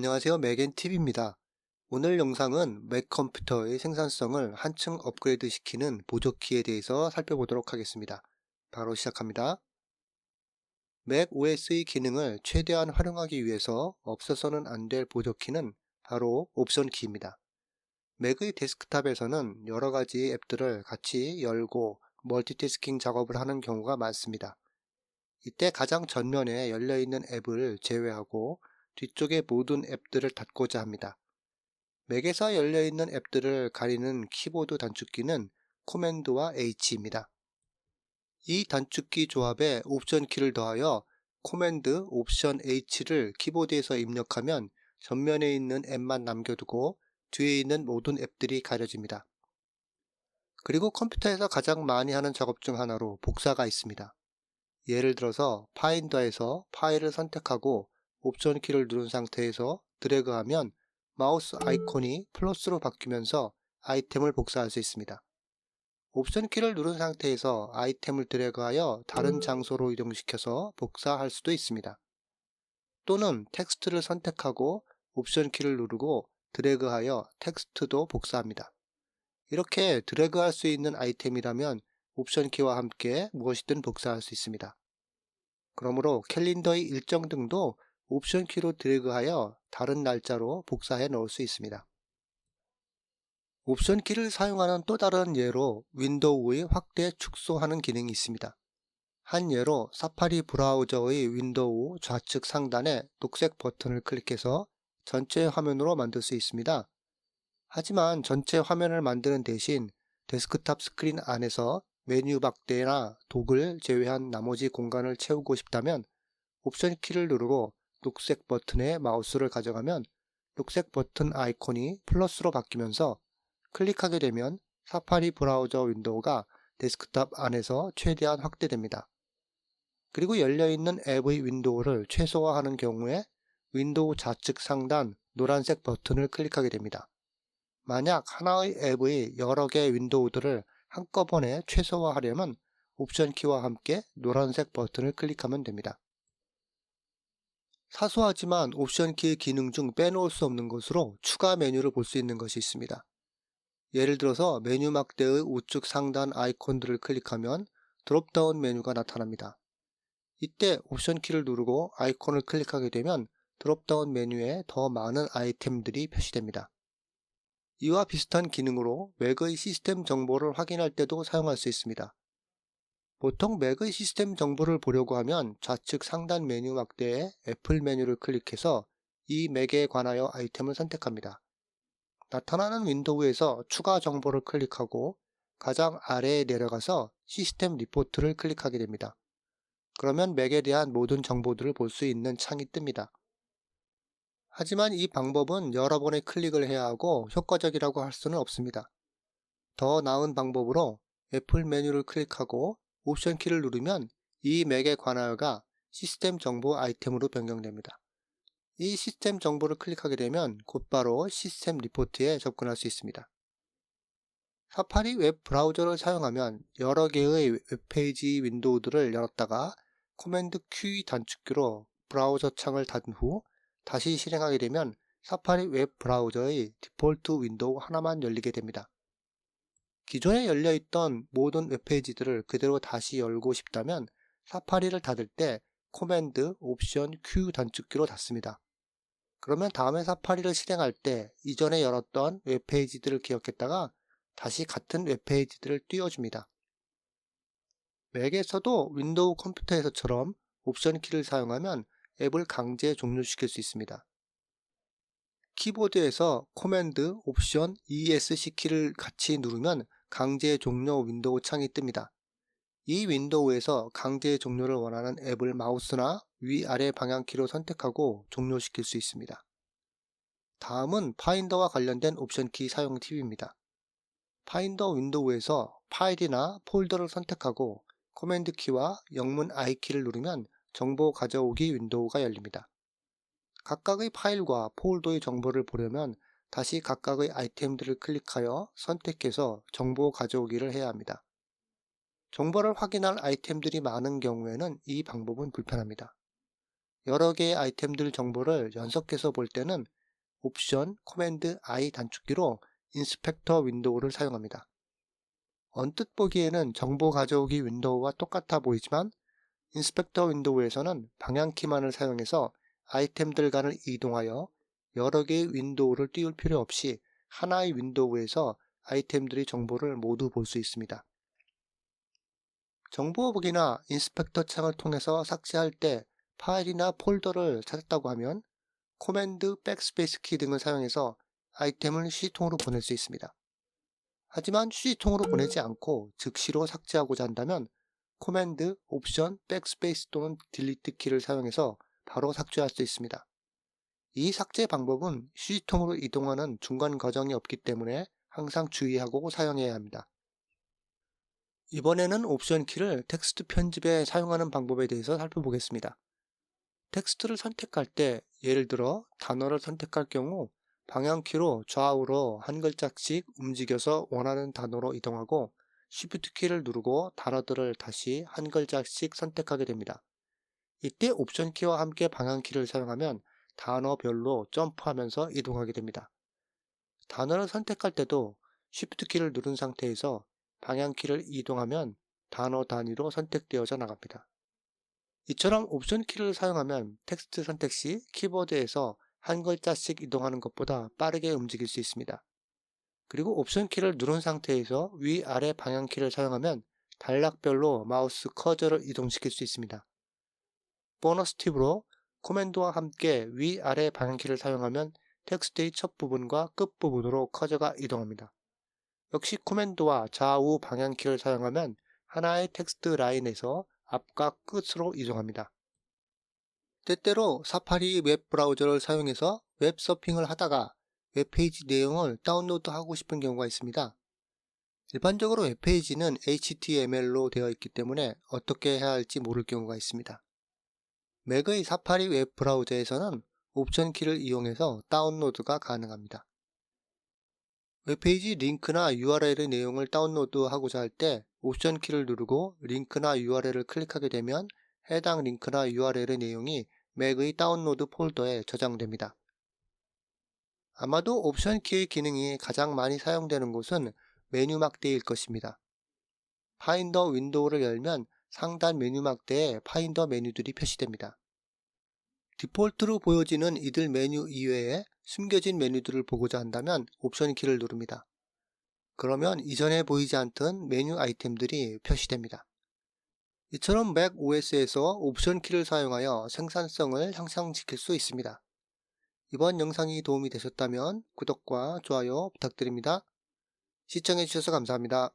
안녕하세요. 맥앤팁입니다. 오늘 영상은 맥 컴퓨터의 생산성을 한층 업그레이드 시키는 보조키에 대해서 살펴보도록 하겠습니다. 바로 시작합니다. 맥 OS의 기능을 최대한 활용하기 위해서 없어서는 안 될 보조키는 바로 옵션 키입니다. 맥의 데스크탑에서는 여러 가지 앱들을 같이 열고 멀티태스킹 작업을 하는 경우가 많습니다. 이때 가장 전면에 열려있는 앱을 제외하고 뒤쪽의 모든 앱들을 닫고자 합니다. 맥에서 열려있는 앱들을 가리는 키보드 단축키는 코맨드와 H입니다. 이 단축키 조합에 옵션 키를 더하여 코맨드 옵션 H를 키보드에서 입력하면 전면에 있는 앱만 남겨두고 뒤에 있는 모든 앱들이 가려집니다. 그리고 컴퓨터에서 가장 많이 하는 작업 중 하나로 복사가 있습니다. 예를 들어서 파인더에서 파일을 선택하고 옵션 키를 누른 상태에서 드래그하면 마우스 아이콘이 플러스로 바뀌면서 아이템을 복사할 수 있습니다. 옵션 키를 누른 상태에서 아이템을 드래그하여 다른 장소로 이동시켜서 복사할 수도 있습니다. 또는 텍스트를 선택하고 옵션 키를 누르고 드래그하여 텍스트도 복사합니다. 이렇게 드래그할 수 있는 아이템이라면 옵션 키와 함께 무엇이든 복사할 수 있습니다. 그러므로 캘린더의 일정 등도 옵션 키로 드래그하여 다른 날짜로 복사해 넣을 수 있습니다. 옵션 키를 사용하는 또 다른 예로 윈도우의 확대 축소하는 기능이 있습니다. 한 예로 사파리 브라우저의 윈도우 좌측 상단에 녹색 버튼을 클릭해서 전체 화면으로 만들 수 있습니다. 하지만 전체 화면을 만드는 대신 데스크탑 스크린 안에서 메뉴 박대나 독을 제외한 나머지 공간을 채우고 싶다면 옵션 키를 누르고 녹색 버튼에 마우스를 가져가면 녹색 버튼 아이콘이 플러스로 바뀌면서 클릭하게 되면 사파리 브라우저 윈도우가 데스크탑 안에서 최대한 확대됩니다. 그리고 열려있는 앱의 윈도우를 최소화하는 경우에 윈도우 좌측 상단 노란색 버튼을 클릭하게 됩니다. 만약 하나의 앱의 여러 개의 윈도우들을 한꺼번에 최소화하려면 옵션 키와 함께 노란색 버튼을 클릭하면 됩니다. 사소하지만 옵션 키의 기능 중 빼놓을 수 없는 것으로 추가 메뉴를 볼 수 있는 것이 있습니다. 예를 들어서 메뉴 막대의 우측 상단 아이콘들을 클릭하면 드롭다운 메뉴가 나타납니다. 이때 옵션 키를 누르고 아이콘을 클릭하게 되면 드롭다운 메뉴에 더 많은 아이템들이 표시됩니다. 이와 비슷한 기능으로 맥의 시스템 정보를 확인할 때도 사용할 수 있습니다. 보통 맥의 시스템 정보를 보려고 하면 좌측 상단 메뉴 막대에 애플 메뉴를 클릭해서 이 맥에 관하여 아이템을 선택합니다. 나타나는 윈도우에서 추가 정보를 클릭하고 가장 아래에 내려가서 시스템 리포트를 클릭하게 됩니다. 그러면 맥에 대한 모든 정보들을 볼 수 있는 창이 뜹니다. 하지만 이 방법은 여러 번의 클릭을 해야 하고 효과적이라고 할 수는 없습니다. 더 나은 방법으로 애플 메뉴를 클릭하고 옵션 키를 누르면 이 맥에 관하여가 시스템 정보 아이템으로 변경됩니다. 이 시스템 정보를 클릭하게 되면 곧바로 시스템 리포트에 접근할 수 있습니다. 사파리 웹 브라우저를 사용하면 여러 개의 웹페이지 윈도우들을 열었다가 코맨드 Q 단축키로 브라우저 창을 닫은 후 다시 실행하게 되면 사파리 웹 브라우저의 디폴트 윈도우 하나만 열리게 됩니다. 기존에 열려있던 모든 웹페이지들을 그대로 다시 열고 싶다면 사파리를 닫을 때 코맨드 옵션 Q 단축키로 닫습니다. 그러면 다음에 사파리를 실행할 때 이전에 열었던 웹페이지들을 기억했다가 다시 같은 웹페이지들을 띄워줍니다. 맥에서도 윈도우 컴퓨터에서처럼 옵션 키를 사용하면 앱을 강제 종료시킬 수 있습니다. 키보드에서 코맨드, 옵션, ESC 키를 같이 누르면 강제 종료 윈도우 창이 뜹니다. 이 윈도우에서 강제 종료를 원하는 앱을 마우스나 위아래 방향키로 선택하고 종료시킬 수 있습니다. 다음은 파인더와 관련된 옵션 키 사용 팁입니다. 파인더 윈도우에서 파일이나 폴더를 선택하고 코맨드 키와 영문 I 키를 누르면 정보 가져오기 윈도우가 열립니다. 각각의 파일과 폴더의 정보를 보려면 다시 각각의 아이템들을 클릭하여 선택해서 정보 가져오기를 해야 합니다. 정보를 확인할 아이템들이 많은 경우에는 이 방법은 불편합니다. 여러 개의 아이템들 정보를 연속해서 볼 때는 옵션 코맨드 I 단축키로 인스펙터 윈도우를 사용합니다. 언뜻 보기에는 정보 가져오기 윈도우와 똑같아 보이지만 인스펙터 윈도우에서는 방향키만을 사용해서 아이템들 간을 이동하여 여러 개의 윈도우를 띄울 필요 없이 하나의 윈도우에서 아이템들의 정보를 모두 볼 수 있습니다. 정보 보기나 인스펙터 창을 통해서 삭제할 때 파일이나 폴더를 찾았다고 하면 코맨드 백스페이스 키 등을 사용해서 아이템을 C통으로 보낼 수 있습니다. 하지만 C통으로 보내지 않고 즉시로 삭제하고자 한다면 코맨드 옵션 백스페이스 또는 딜리트 키를 사용해서 바로 삭제할 수 있습니다. 이 삭제 방법은 C통으로 이동하는 중간 과정이 없기 때문에 항상 주의하고 사용해야 합니다. 이번에는 옵션 키를 텍스트 편집에 사용하는 방법에 대해서 살펴보겠습니다. 텍스트를 선택할 때 예를 들어 단어를 선택할 경우 방향키로 좌우로 한 글자씩 움직여서 원하는 단어로 이동하고 Shift 키를 누르고 단어들을 다시 한 글자씩 선택하게 됩니다. 이때 옵션 키와 함께 방향키를 사용하면 단어별로 점프하면서 이동하게 됩니다. 단어를 선택할 때도 Shift 키를 누른 상태에서 방향키를 이동하면 단어 단위로 선택되어져 나갑니다. 이처럼 옵션 키를 사용하면 텍스트 선택 시 키보드에서 한 글자씩 이동하는 것보다 빠르게 움직일 수 있습니다. 그리고 옵션 키를 누른 상태에서 위아래 방향키를 사용하면 단락별로 마우스 커저를 이동시킬 수 있습니다. 보너스 팁으로 코맨드와 함께 위아래 방향키를 사용하면 텍스트의 첫 부분과 끝 부분으로 커저가 이동합니다. 역시 코맨드와 좌우 방향키를 사용하면 하나의 텍스트 라인에서 앞과 끝으로 이동합니다. 때때로 사파리 웹 브라우저를 사용해서 웹 서핑을 하다가 웹페이지 내용을 다운로드하고 싶은 경우가 있습니다. 일반적으로 웹페이지는 HTML로 되어 있기 때문에 어떻게 해야 할지 모를 경우가 있습니다. 맥의 사파리 웹 브라우저에서는 옵션 키를 이용해서 다운로드가 가능합니다. 웹페이지 링크나 URL의 내용을 다운로드하고자 할 때 옵션 키를 누르고 링크나 URL을 클릭하게 되면 해당 링크나 URL의 내용이 맥의 다운로드 폴더에 저장됩니다. 아마도 옵션 키의 기능이 가장 많이 사용되는 곳은 메뉴 막대일 것입니다. 파인더 윈도우를 열면 상단 메뉴 막대에 파인더 메뉴들이 표시됩니다. 디폴트로 보여지는 이들 메뉴 이외에 숨겨진 메뉴들을 보고자 한다면 옵션 키를 누릅니다. 그러면 이전에 보이지 않던 메뉴 아이템들이 표시됩니다. 이처럼 맥 OS에서 옵션 키를 사용하여 생산성을 향상시킬 수 있습니다. 이번 영상이 도움이 되셨다면 구독과 좋아요 부탁드립니다. 시청해주셔서 감사합니다.